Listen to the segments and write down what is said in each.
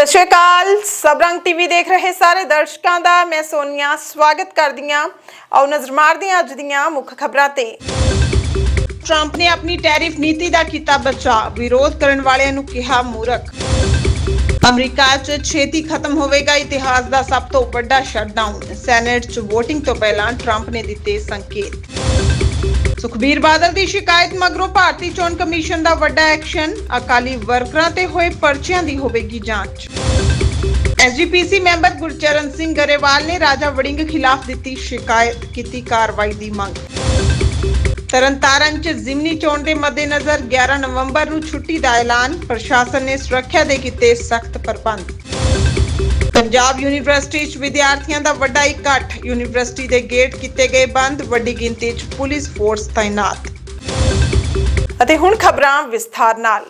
ਸਤਿ ਸ਼੍ਰੀ ਅਕਾਲ। ਸਬਰੰਗ ਟੀਵੀ ਦੇਖ ਰਹੇ ਸਾਰੇ ਦਰਸ਼ਕਾਂ ਦਾ। ਮੈਂ ਸੋਨੀਆ, ਸਵਾਗਤ ਕਰਦੀ ਹਾਂ। ਆਓ ਨਜ਼ਰ ਮਾਰਦੇ ਹਾਂ ਅੱਜ ਦੀਆਂ ਮੁੱਖ ਖਬਰਾਂ ਤੇ। ਟਰੰਪ ਨੇ ਆਪਣੀ ਟੈਰਿਫ ਨੀਤੀ ਦਾ ਕੀਤਾ ਬਚਾਅ। ਵਿਰੋਧ ਕਰਨ ਵਾਲਿਆਂ ਨੂੰ ਕਿਹਾ ਮੂਰਖ। ਅਮਰੀਕਾ 'ਚ ਛੇਤੀ ਖਤਮ ਹੋਵੇਗਾ ਇਤਿਹਾਸ ਦਾ ਸਭ ਤੋਂ ਵੱਡਾ ਸ਼ਟਡਾਊਨ ਸੈਨੇਟ 'ਚ VOTING ਤੋਂ ਪਹਿਲਾਂ ਟਰੰਪ ਨੇ ਦਿੱਤੇ ਸੰਕੇਤ। ਸੁਖਬੀਰ ਬਾਦਲ ਦੀ ਸ਼ਿਕਾਇਤ ਮਗਰੋਂ ਭਾਰਤੀ ਚੋਣ ਕਮਿਸ਼ਨ ਦਾ ਵੱਡਾ ਐਕਸ਼ਨ, ਅਕਾਲੀ ਵਰਕਰਾਂ ਤੇ ਹੋਏ ਪਰਚਿਆਂ ਦੀ ਹੋਵੇਗੀ ਜਾਂਚ। ਐਸਜੀਪੀਸੀ ਮੈਂਬਰ ਗੁਰਚਰਨ ਸਿੰਘ ਗਰੇਵਾਲ ਨੇ ਰਾਜਾ ਵੜਿੰਗ ਖਿਲਾਫ ਦਿੱਤੀ ਸ਼ਿਕਾਇਤ, ਕੀਤੀ ਕਾਰਵਾਈ ਦੀ ਮੰਗ। ਤਰਨਤਾਰਨ ਚ ਜ਼ਿਮਨੀ ਚੋਣ ਦੇ ਮੱਦੇਨਜ਼ਰ 11 ਨਵੰਬਰ ਨੂੰ ਛੁੱਟੀ ਦਾ ਐਲਾਨ, ਪ੍ਰਸ਼ਾਸਨ ਨੇ ਸੁਰੱਖਿਆ ਦੇ ਕੀਤੇ ਸਖਤ ਪ੍ਰਬੰਧ। ਪੰਜਾਬ ਯੂਨੀਵਰਸਿਟੀ 'ਚ ਵਿਦਿਆਰਥੀਆਂ ਦਾ ਵੱਡਾ ਇਕੱਠ। ਯੂਨੀਵਰਸਿਟੀ ਦੇ ਗੇਟ ਕੀਤੇ ਗਏ ਬੰਦ, ਵੱਡੀ ਗਿਣਤੀ 'ਚ ਪੁਲਿਸ ਫੋਰਸ ਤਾਇਨਾਤ। ਅਤੇ ਹੁਣ ਖਬਰਾਂ ਵਿਸਥਾਰ ਨਾਲ।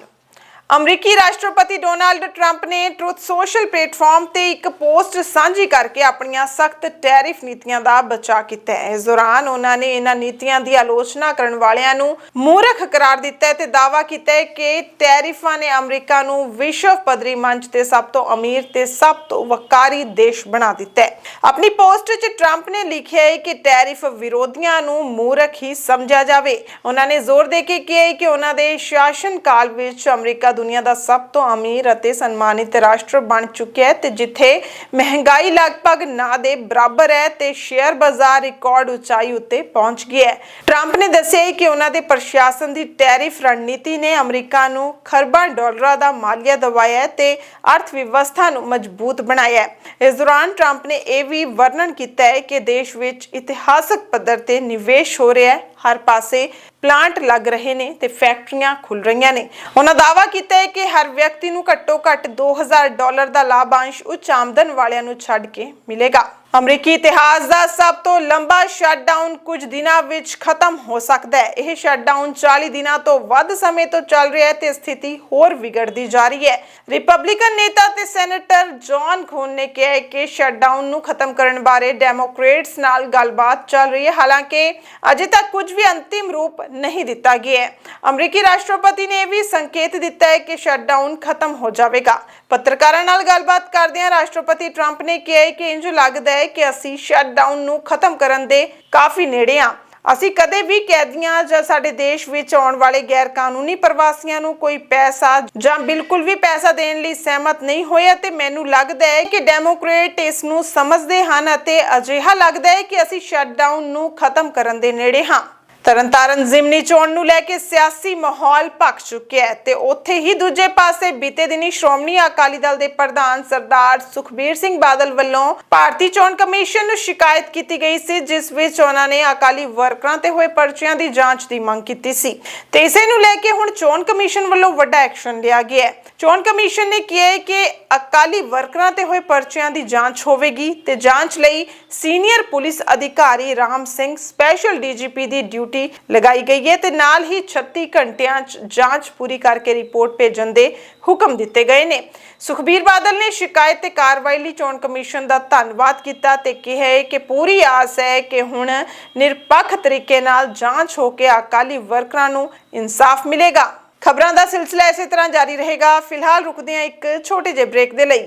ਅਮਰੀਕੀ ਰਾਸ਼ਟਰਪਤੀ ਡੋਨਾਲਡ ਟਰੰਪ ਨੇ ਟਰੁੱਥ ਸੋਸ਼ਲ ਪਲੇਟਫਾਰਮ ਤੇ ਇੱਕ ਪੋਸਟ ਸਾਂਝੀ ਕਰਕੇ ਆਪਣੀਆਂ ਸਖਤ ਟੈਰਿਫ ਨੀਤੀਆਂ ਦਾ ਬਚਾਅ ਕੀਤਾ ਹੈ। ਇਸ ਦੌਰਾਨ ਉਹਨਾਂ ਨੇ ਇਹਨਾਂ ਨੀਤੀਆਂ ਦੀ ਆਲੋਚਨਾ ਕਰਨ ਵਾਲਿਆਂ ਨੂੰ ਮੂਰਖ ਕਰਾਰ ਦਿੱਤਾ ਹੈ ਤੇ ਦਾਅਵਾ ਕੀਤਾ ਹੈ ਕਿ ਟੈਰਿਫਾਂ ਨੇ ਅਮਰੀਕਾ ਨੂੰ ਵਿਸ਼ਵ ਪੱਧਰੀ ਮੰਚ ਤੇ ਸਭ ਤੋਂ ਅਮੀਰ ਤੇ ਸਭ ਤੋਂ ਵਕਾਰੀ ਦੇਸ਼ ਬਣਾ ਦਿੱਤਾ ਹੈ। ਆਪਣੀ ਪੋਸਟ 'ਚ ਟਰੰਪ ਨੇ ਲਿਖਿਆ ਹੈ ਕਿ ਟੈਰਿਫ ਵਿਰੋਧੀਆਂ ਨੂੰ ਮੂਰਖ ਹੀ ਸਮਝਿਆ ਜਾਵੇ। ਉਹਨਾਂ ਨੇ ਜ਼ੋਰ ਦੇ ਕੇ ਕਿਹਾ ਹੈ ਕਿ ਉਹਨਾਂ ਦੇ ਸ਼ਾਸਨ ਕਾਲ ਵਿੱਚ ਅਮਰੀਕਾ ਦੁਨੀਆ ਦਾ ਸਭ ਤੋਂ ਅਮੀਰ ਅਤੇ ਸਨਮਾਨਿਤ ਰਾਸ਼ਟਰ ਬਣ ਚੁੱਕਿਆ ਹੈ ਤੇ ਜਿੱਥੇ ਮਹਿੰਗਾਈ ਲਗਭਗ ਨਾ ਦੇ ਬਰਾਬਰ ਹੈ ਤੇ ਸ਼ੇਅਰ ਬਾਜ਼ਾਰ ਰਿਕਾਰਡ ਉਚਾਈ ਉੱਤੇ ਪਹੁੰਚ ਗਿਆ ਹੈ। ਟਰੰਪ ਨੇ ਦੱਸਿਆ ਕਿ ਉਹਨਾਂ ਦੇ ਪ੍ਰਸ਼ਾਸਨ ਦੀ ਟੈਰਿਫ ਰਣਨੀਤੀ ਨੇ ਅਮਰੀਕਾ ਨੂੰ ਖਰਬਾਂ ਡਾਲਰਾਂ ਦਾ ਮਾਲੀਆ ਦਵਾਇਆ ਤੇ ਅਰਥ ਵਿਵਸਥਾ ਨੂੰ ਮਜ਼ਬੂਤ ਬਣਾਇਆ ਹੈ। ਇਸ ਦੌਰਾਨ ਟਰੰਪ ਨੇ ਇਹ ਵੀ ਵਰਣਨ ਕੀਤਾ ਹੈ ਕਿ ਦੇਸ਼ ਵਿੱਚ ਇਤਿਹਾਸਕ ਪੱਧਰ ਤੇ ਨਿਵੇਸ਼ ਹੋ ਰਿਹਾ ਹੈ। ਹਰ ਪਾਸੇ ਪਲਾਂਟ ਲੱਗ ਰਹੇ ਨੇ ਤੇ ਫੈਕਟਰੀਆਂ ਖੁੱਲ ਰਹੀਆਂ ਨੇ। ਉਹਨਾਂ ਦਾਅਵਾ ਕੀਤਾ ਹੈ ਕਿ ਹਰ ਵਿਅਕਤੀ ਨੂੰ ਘੱਟੋ ਘੱਟ 2000 ਡਾਲਰ ਦਾ ਲਾਭਾਂਸ਼ ਉੱਚ ਆਮਦਨ ਵਾਲਿਆਂ ਨੂੰ ਛੱਡ ਕੇ ਮਿਲੇਗਾ। ਅਮਰੀਕੀ ਇਤਿਹਾਸ ਦਾ ਸਭ ਤੋਂ ਲੰਬਾ ਸ਼ਟਡਾਊਨ ਕੁਝ ਦਿਨਾਂ ਵਿੱਚ ਖਤਮ ਹੋ ਸਕਦਾ ਹੈ। ਇਹ ਸ਼ਟਡਾਊਨ 40 ਦਿਨਾਂ ਤੋਂ ਵੱਧ ਸਮੇਂ ਤੋਂ ਚੱਲ ਰਿਹਾ ਹੈ ਤੇ ਸਥਿਤੀ ਹੋਰ ਵਿਗੜਦੀ ਜਾ ਰਹੀ ਹੈ। ਰਿਪਬਲਿਕਨ ਨੇਤਾ ਤੇ ਸੈਨੇਟਰ ਜੌਨ ਖੂਨ ਨੇ ਕਿਹਾ ਹੈ ਕਿ ਸ਼ਟਡਾਊਨ ਨੂੰ ਖਤਮ ਕਰਨ ਬਾਰੇ ਡੈਮੋਕ੍ਰੇਟਸ ਨਾਲ ਗੱਲਬਾਤ ਚੱਲ ਰਹੀ ਹੈ। ਹਾਲਾਂਕਿ ਅਜੇ ਤੱਕ ਕੁਝ ਵੀ ਅੰਤਿਮ ਰੂਪ ਨਹੀਂ ਦਿੱਤਾ ਗਿਆ ਹੈ। ਅਮਰੀਕੀ ਰਾਸ਼ਟਰਪਤੀ ਨੇ ਇਹ ਵੀ ਸੰਕੇਤ ਦਿੱਤਾ ਹੈ ਕਿ ਸ਼ਟਡਾਊਨ ਖਤਮ ਹੋ ਜਾਵੇਗਾ। ਪੱਤਰਕਾਰਾਂ ਨਾਲ ਗੱਲਬਾਤ ਕਰਦਿਆਂ ਰਾਸ਼ਟਰਪਤੀ ਟਰੰਪ ਨੇ ਕਿਹਾ ਹੈ ਕਿ ਇੰਜ ਲੱਗਦਾ ਹੈ ਕਿ ਅਸੀਂ ਸ਼ਟਡਾਊਨ ਨੂੰ ਖਤਮ ਕਰਨ ਦੇ ਕਾਫੀ ਨੇੜੇ ਹਾਂ। ਅਸੀਂ ਕਦੇ ਵੀ ਕੈਦੀਆਂ ਜਾਂ ਸਾਡੇ ਦੇਸ਼ ਵਿੱਚ ਆਉਣ ਵਾਲੇ ਗੈਰ ਕਾਨੂੰਨੀ ਪ੍ਰਵਾਸੀਆਂ ਨੂੰ ਕੋਈ ਪੈਸਾ ਜਾਂ ਬਿਲਕੁਲ ਵੀ ਪੈਸਾ ਦੇਣ ਲਈ ਸਹਿਮਤ ਨਹੀਂ ਹੋਏ ਅਤੇ ਮੈਨੂੰ ਲੱਗਦਾ ਹੈ ਕਿ ਡੈਮੋਕ੍ਰੇਟ ਇਸ ਨੂੰ ਸਮਝਦੇ ਹਨ ਅਤੇ ਅਜਿਹਾ ਲੱਗਦਾ ਹੈ ਕਿ ਅਸੀਂ ਸ਼ਟਡਾਊਨ ਨੂੰ ਖਤਮ ਕਰਨ ਦੇ ਨੇੜੇ ਹਾਂ। ਤਰਨਤਾਰਨ ਜ਼ਿਮਨੀ ਚੋਣ ਨੂੰ ਲੈ ਕੇ ਸਿਆਸੀ ਮਾਹੌਲ ਭਖ ਚੁੱਕਿਆ ਹੈ ਤੇ ਉੱਥੇ ਹੀ ਦੂਜੇ ਪਾਸੇ ਬੀਤੇ ਦਿਨੀ ਸ਼੍ਰੋਮਣੀ ਅਕਾਲੀ ਦਲ ਦੇ ਪ੍ਰਧਾਨ ਸਰਦਾਰ ਸੁਖਬੀਰ ਸਿੰਘ ਬਾਦਲ ਵੱਲੋਂ ਭਾਰਤੀ ਚੋਣ ਕਮਿਸ਼ਨ ਨੂੰ ਸ਼ਿਕਾਇਤ ਕੀਤੀ ਗਈ ਸੀ, ਜਿਸ ਵਿੱਚ ਉਹਨਾਂ ਨੇ ਅਕਾਲੀ ਵਰਕਰਾਂ ਤੇ ਹੋਏ ਪਰਚਿਆਂ ਦੀ ਜਾਂਚ ਦੀ ਮੰਗ ਕੀਤੀ ਸੀ। ਤੇ ਇਸੇ ਨੂੰ ਲੈ ਕੇ ਹੁਣ ਚੋਣ ਕਮਿਸ਼ਨ ਵੱਲੋਂ ਵੱਡਾ ਐਕਸ਼ਨ ਲਿਆ ਗਿਆ ਹੈ। ਚੋਣ ਕਮਿਸ਼ਨ ਨੇ ਕਿਹਾ ਹੈ ਕਿ ਅਕਾਲੀ ਵਰਕਰਾਂ ਤੇ ਹੋਏ ਪਰਚੀਆਂ ਦੀ ਜਾਂਚ ਹੋਵੇਗੀ ਤੇ ਜਾਂਚ ਲਈ ਸੀਨੀਅਰ ਪੁਲਿਸ ਅਧਿਕਾਰੀ ਰਾਮ ਸਿੰਘ, ਸਪੈਸ਼ਲ ਡੀਜੀਪੀ ਦੀ ਡਿਊਟੀ ਲਗਾਈ ਗਈ ਹੈ ਤੇ ਨਾਲ ਹੀ 36 ਘੰਟਿਆਂ 'ਚ ਜਾਂਚ ਪੂਰੀ ਕਰਕੇ ਰਿਪੋਰਟ ਭੇਜਣ ਦੇ ਹੁਕਮ ਦਿੱਤੇ ਗਏ ਨੇ। ਸੁਖਬੀਰ ਬਾਦਲ ਨੇ ਸ਼ਿਕਾਇਤ ਤੇ ਕਾਰਵਾਈ ਲਈ ਚੋਣ ਕਮਿਸ਼ਨ ਦਾ ਧੰਨਵਾਦ ਕੀਤਾ ਤੇ ਕਿਹਾ ਕਿ ਪੂਰੀ ਆਸ ਹੈ ਕਿ ਹੁਣ ਨਿਰਪੱਖ ਤਰੀਕੇ ਨਾਲ ਜਾਂਚ ਹੋ ਕੇ ਅਕਾਲੀ ਵਰਕਰਾਂ ਨੂੰ ਇਨਸਾਫ ਮਿਲੇਗਾ। ਖਬਰਾਂ ਦਾ ਸਿਲਸਿਲਾ ਇਸੇ ਤਰ੍ਹਾਂ ਜਾਰੀ ਰਹੇਗਾ। ਫਿਲਹਾਲ ਰੁਕਦੇ ਹਾਂ ਇੱਕ ਛੋਟੇ ਜਿਹੇ ਬ੍ਰੇਕ ਦੇ ਲਈ।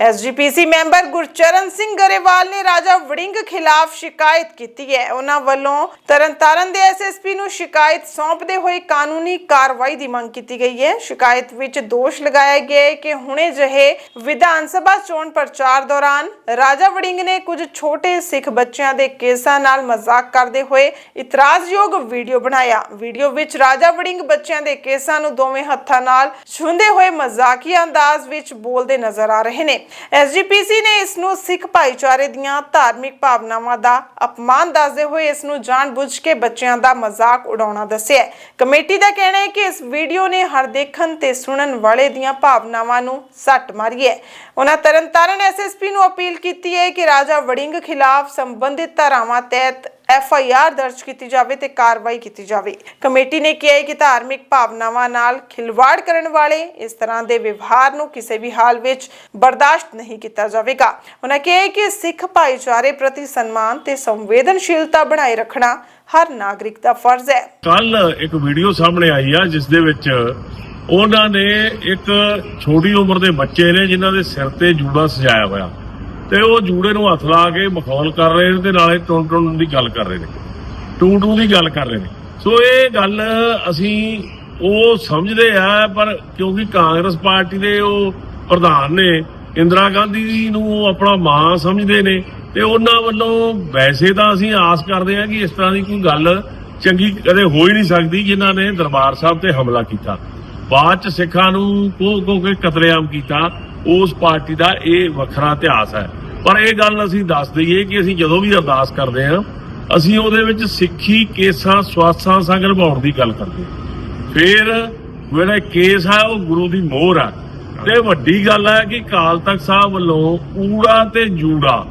ਐਸਜੀਪੀਸੀ ਮੈਂਬਰ ਗੁਰਚਰਨ ਸਿੰਘ ਗਰੇਵਾਲ ਨੇ ਰਾਜਾ ਵੜਿੰਗ ਖਿਲਾਫ ਸ਼ਿਕਾਇਤ ਕੀਤੀ ਹੈ। ਉਹਨਾਂ ਵੱਲੋਂ ਤਰਨਤਾਰਨ ਦੇ ਐਸਐਸਪੀ ਨੂੰ ਸ਼ਿਕਾਇਤ ਸੌਂਪਦੇ ਹੋਏ ਕਾਨੂੰਨੀ ਕਾਰਵਾਈ ਦੀ ਮੰਗ ਕੀਤੀ ਗਈ ਹੈ। ਸ਼ਿਕਾਇਤ ਵਿੱਚ ਦੋਸ਼ ਲਗਾਇਆ ਗਿਆ ਹੈ ਕਿ ਹੁਣੇ ਜਿਹੇ ਵਿਧਾਨ ਸਭਾ ਚੋਣ ਪ੍ਰਚਾਰ ਦੌਰਾਨ ਰਾਜਾ ਵੜਿੰਗ ਨੇ ਕੁਝ ਛੋਟੇ ਸਿੱਖ ਬੱਚਿਆਂ ਦੇ ਕੇਸਾਂ ਨਾਲ ਮਜ਼ਾਕ ਕਰਦੇ ਹੋਏ ਇਤਰਾਜ਼ਯੋਗ ਵੀਡੀਓ ਬਣਾਇਆ। ਵੀਡੀਓ ਵਿੱਚ ਰਾਜਾ ਵੜਿੰਗ ਬੱਚਿਆਂ ਦੇ ਕੇਸਾਂ ਨੂੰ ਦੋਵੇਂ ਹੱਥਾਂ ਨਾਲ ਛੁੰਦੇ ਹੋਏ ਮਜ਼ਾਕੀਆ ਅੰਦਾਜ਼ ਵਿੱਚ ਬੋਲਦੇ ਨਜ਼ਰ ਆ ਰਹੇ ਨੇ। ਐਸਜੀਪੀਸੀ ਨੇ ਇਸ ਨੂੰ ਸਿੱਖ ਭਾਈਚਾਰੇ ਦੀਆਂ ਧਾਰਮਿਕ ਭਾਵਨਾਵਾਂ ਦਾ ਅਪਮਾਨ ਦੱਸਦੇ ਹੋਏ ਇਸ ਨੂੰ ਜਾਣਬੁੱਝ ਕੇ ਬੱਚਿਆਂ ਦਾ ਮਜ਼ਾਕ ਉਡਾਉਣਾ ਦੱਸਿਆ ਕਮੇਟੀ ਦਾ ਕਹਿਣਾ ਹੈ ਕਿ ਇਸ ਵੀਡੀਓ ਨੇ ਹਰ ਦੇਖਣ ਤੇ ਸੁਣਨ ਵਾਲੇ ਦੀਆਂ ਭਾਵਨਾਵਾਂ ਨੂੰ ਸੱਟ ਮਾਰੀ ਹੈ। ਉਹਨਾਂ ਤਰਨਤਾਰਨ ਐਸਐਸਪੀ ਨੂੰ ਅਪੀਲ ਕੀਤੀ ਹੈ ਕਿ ਰਾਜਾ ਵੜਿੰਗ ਖਿਲਾਫ ਸੰਬੰਧਿਤ ਧਾਰਾਵਾਂ ਤਹਿਤ ਐਫ ਆਈ ਆਰ ਦਰਜ ਕੀਤੀ ਜਾਵੇ ਤੇ ਕਾਰਵਾਈ ਕੀਤੀ ਜਾਵੇ। ਕਮੇਟੀ ਨੇ ਕਿਹਾ ਕਿ ਧਾਰਮਿਕ ਭਾਵਨਾਵਾਂ ਨਾਲ ਖਿਲਵਾੜ ਕਰਨ ਵਾਲੇ ਇਸ ਤਰ੍ਹਾਂ ਦੇ ਵਿਵਹਾਰ ਨੂੰ ਕਿਸੇ ਵੀ ਹਾਲ ਵਿੱਚ ਬਰਦਾਸ਼ਤ ਨਹੀਂ ਕੀਤਾ ਜਾਵੇਗਾ। ਉਹਨਾਂ ਕਿਹਾ ਕਿ ਸਿੱਖ ਭਾਈਚਾਰੇ ਪ੍ਰਤੀ ਸਨਮਾਨ ਤੇ ਸੰਵੇਦਨਸ਼ੀਲਤਾ ਬਣਾਏ ਰੱਖਣਾ ਹਰ ਨਾਗਰਿਕ ਦਾ ਫਰਜ਼ ਹੈ। ਕੱਲ ਇੱਕ ਵੀਡੀਓ ਸਾਹਮਣੇ ਆਈ ਆ, ਜਿਸ ਦੇ ਵਿੱਚ ਉਹਨਾਂ ਨੇ ਇੱਕ ਛੋਟੀ ਉਮਰ ਦੇ ਬੱਚੇ ਨੇ, ਜਿਨ੍ਹਾਂ ਦੇ ਸਿਰ ਤੇ ਜੂੜਾ ਸਜਾਇਆ ਹੋਇਆ। ਤੇ ਉਹ ਜੂੜੇ ਨੂੰ ਹੱਥ ਲਾ ਕੇ ਮਖੌਲ ਕਰ ਰਹੇ ਨੇ ਤੇ ਨਾਲੇ ਟੁਣ ਟੁਣ ਦੀ ਗੱਲ ਕਰ ਰਹੇ ਨੇ। ਟੂ ਟੂ ਦੀ ਗੱਲ ਕਰ ਰਹੇ ਨੇ। ਸੋ ਇਹ ਗੱਲ ਅਸੀਂ ਉਹ ਸਮਝਦੇ ਆ, ਪਰ ਕਿਉਂਕਿ ਕਾਂਗਰਸ ਪਾਰਟੀ ਦੇ ਉਹ ਪ੍ਰਧਾਨ ਨੇ, ਇੰਦਰਾ ਗਾਂਧੀ ਜੀ ਨੂੰ ਆਪਣਾ ਮਾਂ ਸਮਝਦੇ ਨੇ ਤੇ ਉਹਨਾਂ ਵੱਲੋਂ ਵੈਸੇ ਤਾਂ ਅਸੀਂ ਆਸ ਕਰਦੇ ਹਾਂ ਕਿ ਇਸ ਤਰ੍ਹਾਂ ਦੀ ਕੋਈ ਗੱਲ ਚੰਗੀ ਕਦੇ ਹੋ ਹੀ ਨਹੀਂ ਸਕਦੀ ਜਿਨ੍ਹਾਂ ਨੇ ਦਰਬਾਰ ਸਾਹਿਬ ਤੇ ਹਮਲਾ ਕੀਤਾ। ਬਾਅਦ ਚ ਸਿੱਖਾਂ ਨੂੰ ਕੋ ਕੋ ਕੇ ਕਤਲੇਆਮ ਕੀਤਾ। ਉਸ ਪਾਰਟੀ ਦਾ ਇਹ ਵੱਖਰਾ ਇਤਿਹਾਸ ਹੈ। ਪਰ ਇਹ ਗੱਲ ਅਸੀਂ ਦੱਸ ਦਈਏ ਕਿ ਅਸੀਂ ਜਦੋਂ ਵੀ ਅਰਦਾਸ ਕਰਦੇ ਹਾਂ, ਅਸੀਂ ਉਹਦੇ ਵਿੱਚ ਸਿੱਖੀ, ਕੇਸਾਂ, ਸਵਾਸਾਂ ਸੰਗ ਨਿਭਾਉਣ ਦੀ ਗੱਲ ਕਰਦੇ ਫਿਰ ਜਿਹੜਾ ਕੇਸ ਹੈ ਉਹ ਗੁਰੂ ਦੀ ਮੋਹਰ ਆ। ਤੇ ਵੱਡੀ ਗੱਲ ਹੈ ਕਿ ਕਾਲ ਤਖਤ ਸਾਹਿਬ ਵੱਲੋਂ ਊੜਾ ਤੇ ਜੂੜਾ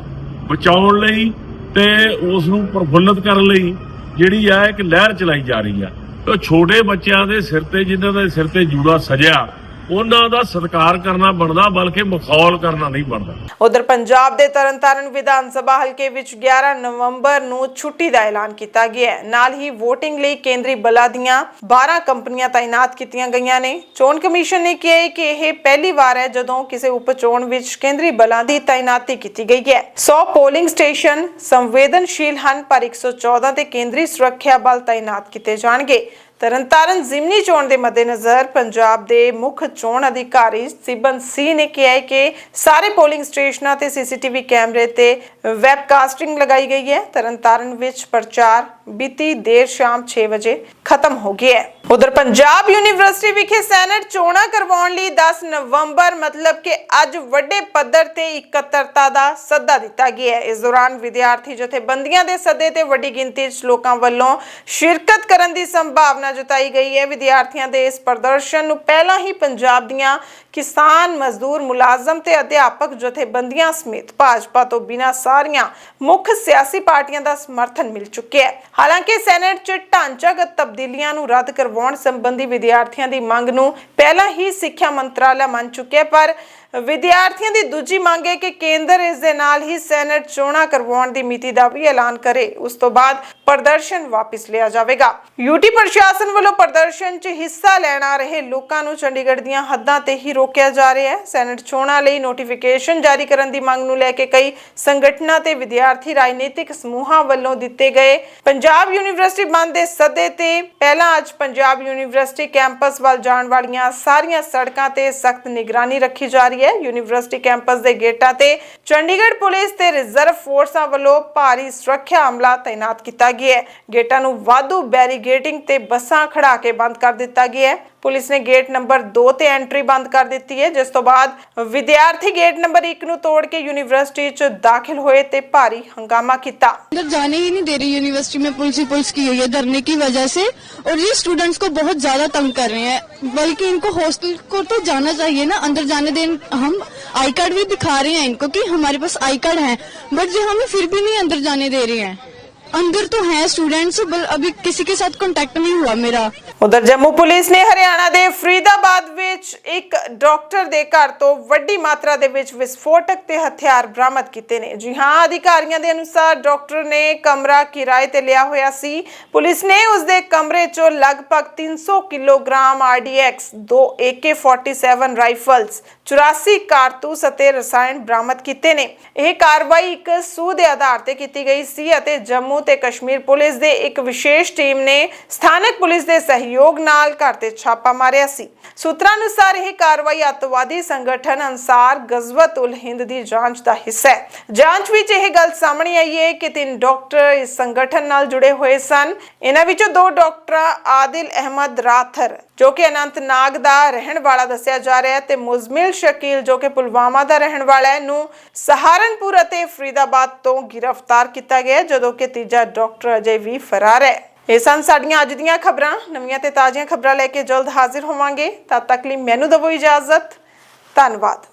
ਬਚਾਉਣ ਲਈ ਤੇ ਉਸ ਨੂੰ ਪ੍ਰਫੁੱਲਤ ਕਰਨ ਲਈ ਜਿਹੜੀ ਆ ਇੱਕ ਲਹਿਰ ਚਲਾਈ ਜਾ ਰਹੀ ਆ। ਉਹ ਛੋਟੇ ਬੱਚਿਆਂ ਦੇ ਸਿਰ ਤੇ, ਜਿਨ੍ਹਾਂ ਦੇ ਸਿਰ ਤੇ ਜੂੜਾ ਸਜਿਆ ਉਹਨਾਂ ਦਾ ਸਤਿਕਾਰ ਕਰਨਾ ਬਣਦਾ, ਬਲਕਿ ਮਖੌਲ ਕਰਨਾ ਨਹੀਂ ਬਣਦਾ। ਉਧਰ ਪੰਜਾਬ ਦੇ ਤਰਨਤਾਰਨ ਵਿਧਾਨ ਸਭਾ ਹਲਕੇ ਵਿੱਚ 11 ਨਵੰਬਰ ਨੂੰ ਛੁੱਟੀ ਦਾ ਐਲਾਨ ਕੀਤਾ ਗਿਆ ਹੈ। ਨਾਲ ਹੀ VOTING ਲਈ ਕੇਂਦਰੀ ਬਲਾਂ ਦੀਆਂ 12 ਕੰਪਨੀਆਂ ਤਾਇਨਾਤ ਕੀਤੀਆਂ ਗਈਆਂ ਨੇ। ਚੋਣ ਕਮਿਸ਼ਨ ਨੇ ਕਿਹਾ ਹੈ ਕਿ ਇਹ ਪਹਿਲੀ ਵਾਰ ਹੈ ਜਦੋਂ ਕਿਸੇ ਉਪ ਚੋਣ ਵਿੱਚ ਕੇਂਦਰੀ ਬਲਾਂ ਦੀ ਤਾਇਨਾਤੀ ਕੀਤੀ ਗਈ ਹੈ। 100 ਪੋਲਿੰਗ ਸਟੇਸ਼ਨ ਸੰਵੇਦਨਸ਼ੀਲ ਹਨ, ਪਰ 114 ਤੇ ਕੇਂਦਰੀ ਸੁਰੱਖਿਆ ਬਲ ਤਾਇਨਾਤ ਕੀਤੇ ਜਾਣਗੇ। ਤਰਨਤਾਰਨ ਜ਼ਿਮਨੀ ਚੋਣ ਦੇ ਮੱਦੇਨਜ਼ਰ ਪੰਜਾਬ ਦੇ ਮੁੱਖ ਚੋਣ ਅਧਿਕਾਰੀ ਸਿਬਨ ਸੀ ਨੇ ਕਿਹਾ ਹੈ ਕਿ ਸਾਰੇ ਪੋਲਿੰਗ ਸਟੇਸ਼ਨਾਂ ਤੇ ਸੀਸੀਟੀਵੀ ਕੈਮਰੇ ਤੇ ਵੈਬਕਾਸਟਿੰਗ ਲਗਾਈ ਗਈ ਹੈ। ਤਰਨਤਾਰਨ ਵਿੱਚ ਪ੍ਰਚਾਰ ਬੀਤੀ ਦੇਰ ਸ਼ਾਮ 6 ਵਜੇ ਖਤਮ ਹੋ ਗਿਆ ਹੈ। ਉਧਰ ਪੰਜਾਬ ਯੂਨੀਵਰਸਿਟੀ ਵਿਖੇ ਸੈਨੇਟ ਚੋਣਾਂ ਕਰਵਾਉਣ ਲਈ 10 ਨਵੰਬਰ, ਮਤਲਬ ਕਿ ਅੱਜ ਵੱਡੇ ਪੱਧਰ ਤੇ ਇਕੱਤਰਤਾ ਦਾ ਸੱਦਾ ਦਿੱਤਾ ਗਿਆ ਹੈ। ਇਸ ਦੌਰਾਨ ਵਿਦਿਆਰਥੀ ਜਥੇਬੰਦੀਆਂ ਦੇ ਸੱਦੇ ਤੇ ਵੱਡੀ ਗਿਣਤੀ ਵਿੱਚ ਲੋਕਾਂ ਵੱਲੋਂ ਸ਼ਿਰਕਤ ਕਰਨ ਦੀ ਸੰਭਾਵਨਾ ਜਤਾਈ ਗਈ ਹੈ। ਵਿਦਿਆਰਥੀਆਂ ਦੇ ਇਸ ਪ੍ਰਦਰਸ਼ਨ ਨੂੰ ਪਹਿਲਾਂ ਹੀ ਪੰਜਾਬ ਦੀਆਂ ਕਿਸਾਨ ਮਜ਼ਦੂਰ ਮੁਲਾਜ਼ਮ ਤੇ ਅਧਿਆਪਕ ਜਥੇਬੰਦੀਆਂ ਸਮੇਤ ਭਾਜਪਾ ਤੋਂ ਬਿਨਾਂ ਸਾਰੀਆਂ ਮੁੱਖ ਸਿਆਸੀ ਪਾਰਟੀਆਂ ਦਾ ਸਮਰਥਨ ਮਿਲ ਚੁੱਕਿਆ ਹੈ। ਹਾਲਾਂਕਿ ਸੈਨੇਟ 'ਚ ਢਾਂਚਾਗਤ ਤਬਦੀਲੀਆਂ ਨੂੰ ਰੱਦ ਕਰਵਾਉਣ ਸੰਬੰਧੀ ਵਿਦਿਆਰਥੀਆਂ ਦੀ ਮੰਗ ਨੂੰ ਪਹਿਲਾਂ ਹੀ ਸਿੱਖਿਆ ਮੰਤਰਾਲਾ ਮੰਨ ਚੁੱਕਿਆ ਪਰ ਵਿਦਿਆਰਥੀਆਂ ਦੀ ਦੂਜੀ ਮੰਗ ਹੈ ਕਿ ਕੇਂਦਰ ਇਸ ਦੇ ਨਾਲ ਹੀ ਸੈਨੇਟ ਚੋਣਾਂ ਕਰਵਾਉਣ ਦੀ ਮਿਤੀ ਦਾ ਵੀ ਐਲਾਨ ਕਰੇ। ਉਸ ਤੋਂ ਬਾਅਦ ਪ੍ਰਦਰਸ਼ਨ ਵਾਪਸ ਲਿਆ ਜਾਵੇਗਾ। ਯੂਟੀ ਪ੍ਰਸ਼ਾਸਨ ਵੱਲੋਂ ਪ੍ਰਦਰਸ਼ਨ 'ਚ ਹਿੱਸਾ ਲੈਣ ਆ ਰਹੇ ਲੋਕਾਂ ਨੂੰ ਚੰਡੀਗੜ੍ਹ ਦੀਆਂ ਹੱਦਾਂ ਤੇ ਹੀ ਰੋਕਿਆ ਜਾ ਰਿਹਾ ਹੈ। ਸੈਨੇਟ ਚੋਣਾਂ ਲਈ ਨੋਟੀਫਿਕੇਸ਼ਨ ਜਾਰੀ ਕਰਨ ਦੀ ਮੰਗ ਨੂੰ ਲੈ ਕੇ ਕਈ ਸੰਗਠਨਾਂ ਤੇ ਵਿਦਿਆਰਥੀ ਰਾਜਨੀਤਿਕ ਸਮੂਹਾਂ ਵੱਲੋਂ ਦਿੱਤੇ ਗਏ ਪੰਜਾਬ ਯੂਨੀਵਰਸਿਟੀ ਬੰਦ ਦੇ ਸੱਦੇ ਤੇ ਪਹਿਲਾਂ ਅੱਜ ਪੰਜਾਬ ਯੂਨੀਵਰਸਿਟੀ ਕੈਂਪਸ ਵੱਲ ਜਾਣ ਵਾਲੀਆਂ ਸਾਰੀਆਂ ਸੜਕਾਂ ਤੇ ਸਖਤ ਨਿਗਰਾਨੀ ਰੱਖੀ ਜਾ ਰਹੀ ਹੈ ਯੂਨੀਵਰਸਿਟੀ ਕੈਂਪਸ ਦੇ ਗੇਟਾਂ ਤੇ। ਚੰਡੀਗੜ੍ਹ ਪੁਲਿਸ ਤੇ ਰਿਜ਼ਰਵ ਫੋਰਸਾਂ ਵੱਲੋਂ ਭਾਰੀ ਸੁਰੱਖਿਆ ਅਮਲਾ ਤਾਇਨਾਤ ਕੀਤਾ ਗਿਆ ਹੈ। ਗੇਟਾਂ ਨੂੰ ਵਾਧੂ ਬੈਰੀਗੇਟਿੰਗ ਤੇ ਬੱਸਾਂ ਖੜਾ ਕੇ ਬੰਦ ਕਰ ਦਿੱਤਾ ਗਿਆ ਹੈ। ਪੁਲਿਸ ਨੇ ਗੇਟ ਨੰਬਰ 2 ਤੇ ਐਂਟਰੀ ਬੰਦ ਕਰ ਦਿੱਤੀ ਹੈ ਜਿਸ ਤੋਂ ਬਾਅਦ ਵਿਦਿਆਰਥੀ ਗੇਟ ਨੰਬਰ 1 ਨੂੰ ਤੋੜ ਕੇ ਯੂਨੀਵਰਸਿਟੀ 'ਚ ਦਾਖਲ ਹੋਏ ਤੇ ਭਾਰੀ ਹੰਗਾਮਾ ਕੀਤਾ अंदर जाने ही नहीं दे रही यूनिवर्सिटी में पुलिस ही पुलिस की हुई है धरने की वजह से और ये स्टूडेंट्स को बहुत ज्यादा तंग कर रहे हैं बल्कि इनको हॉस्टल को तो जाना चाहिए ना अंदर जाने दें हम आई कार्ड भी दिखा रहे हैं इनको कि हमारे पास आई कार्ड है बट ये हमें फिर भी नहीं अंदर जाने दे रहे हैं अंदर तो है स्टूडेंट्स बल अभी किसी के साथ कांटेक्ट नहीं हुआ मेरा ਉਧਰ ਜੰਮੂ ਪੁਲਿਸ ਨੇ ਹਰਿਆਣਾ ਦੇ ਫਰੀਦਾਬਾਦ ਵਿੱਚ ਇੱਕ ਡਾਕਟਰ ਦੇ ਘਰ ਤੋਂ ਵੱਡੀ ਮਾਤਰਾ ਦੇ ਵਿੱਚ ਵਿਸਫੋਟਕ ਤੇ ਹਥਿਆਰ ਬਰਾਮਦ ਕੀਤੇ ਨੇ ਜੀ ਹਾਂ ਅਧਿਕਾਰੀਆਂ ਦੇ ਅਨੁਸਾਰ ਡਾਕਟਰ ਨੇ ਕਮਰਾ ਕਿਰਾਏ ਤੇ ਲਿਆ ਹੋਇਆ ਸੀ ਪੁਲਿਸ ਨੇ ਉਸ ਦੇ ਕਮਰੇ ਚੋਂ ਲਗਭਗ 300 ਕਿਲੋਗ੍ਰਾਮ ਆਰਡੀਐਕਸ ਦੋ AK47 ਰਾਈਫਲਸ 84 ਕਾਰਤੂਸ ਅਤੇ ਰਸਾਇਣ ਬਰਾਮਦ ਕੀਤੇ ਨੇ ਇਹ ਕਾਰਵਾਈ ਇੱਕ ਸੂਹ ਦੇ ਆਧਾਰ ਤੇ ਕੀਤੀ ਗਈ ਸੀ ਅਤੇ ਜੰਮੂ ਤੇ ਕਸ਼ਮੀਰ ਪੁਲਿਸ ਦੇ ਇੱਕ ਵਿਸ਼ੇਸ਼ ਟੀਮ ਨੇ ਸਥਾਨਕ ਪੁਲਿਸ ਦੇ ਸਹਿਯੋਗ ਨਾਲ ਘਰ ਤੇ ਛਾਪਾ ਮਾਰਿਆ ਸੀ। ਸੂਤਰਾਂ ਅਨੁਸਾਰ ਇਹ ਕਾਰਵਾਈ ਅੱਤਵਾਦੀ ਸੰਗਠਨ ਅਨਸਾਰ ਗਜ਼ਵਤ ਉਲ ਹਿੰਦ ਦੀ ਜਾਂਚ ਦਾ ਹਿੱਸਾ ਹੈ। ਜਾਂਚ ਵਿੱਚ ਇਹ ਗੱਲ ਸਾਹਮਣੇ ਆਈ ਹੈ ਕਿ ਤਿੰਨ ਡਾਕਟਰ ਇਸ ਸੰਗਠਨ ਨਾਲ ਜੁੜੇ ਹੋਏ ਸਨ। ਇਹਨਾਂ ਵਿੱਚੋਂ ਦੋ ਡਾਕਟਰ ਆਦਿਲ ਅਹਿਮਦ ਰਾਥਰ ਜੋ ਕਿ ਅਨੰਤਨਾਗ ਦਾ ਰਹਿਣ ਵਾਲਾ ਦੱਸਿਆ ਜਾ ਰਿਹਾ ਹੈ ਤੇ ਮੁਜ਼ਮਿਲ ਸ਼ਕੀਲ ਜੋ ਕਿ ਪੁਲਵਾਮਾ ਦਾ ਰਹਿਣ ਵਾਲਾ ਹੈ ਨੂੰ ਸਹਾਰਨਪੁਰ ਅਤੇ ਫਰੀਦਾਬਾਦ ਤੋਂ ਗ੍ਰਿਫਤਾਰ ਕੀਤਾ ਗਿਆ ਜਦੋਂ ਕਿ ਤੀਜਾ ਡਾਕਟਰ ਅਜੇ ਵੀ ਫਰਾਰ ਹੈ। ਇਹ ਸਨ ਸਾਡੀਆਂ ਅੱਜ ਦੀਆਂ ਖਬਰਾਂ। ਨਵੀਆਂ ਤੇ ਤਾਜ਼ੀਆਂ ਖਬਰਾਂ ਲੈ ਕੇ ਜਲਦ ਹਾਜ਼ਰ ਹੋਵਾਂਗੇ। ਤਦ ਤੱਕ ਲਈ ਮੈਨੂੰ ਦਵੋ ਇਜਾਜ਼ਤ। ਧੰਨਵਾਦ।